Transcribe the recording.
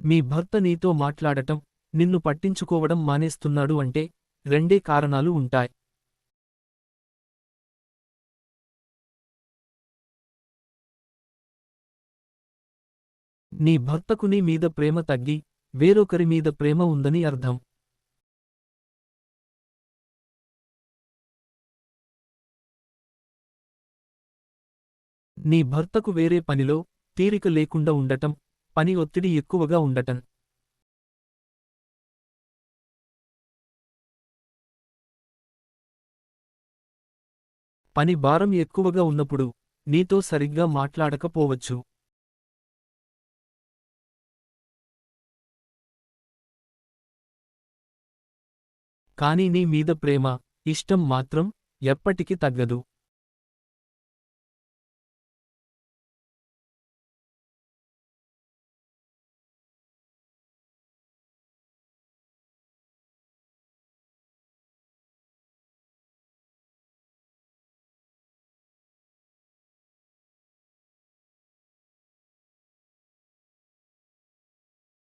మీ భర్త నీతో మాట్లాడటం నిన్ను పట్టించుకోవడం మానేస్తున్నాడు అంటే రెండే కారణాలు ఉంటాయి. నీ భర్తకు నీ మీద ప్రేమ తగ్గి వేరొకరి మీద ప్రేమ ఉందని అర్థం. నీ భర్తకు వేరే పనిలో తీరిక లేకుండా ఉండటం పని ఒత్తిడి ఎక్కువగా ఉండటం. పని భారం ఎక్కువగా ఉన్నప్పుడు నీతో సరిగ్గా మాట్లాడకపోవచ్చు. కానీ నీ మీద ప్రేమ ఇష్టం మాత్రం ఎప్పటికీ తగ్గదు.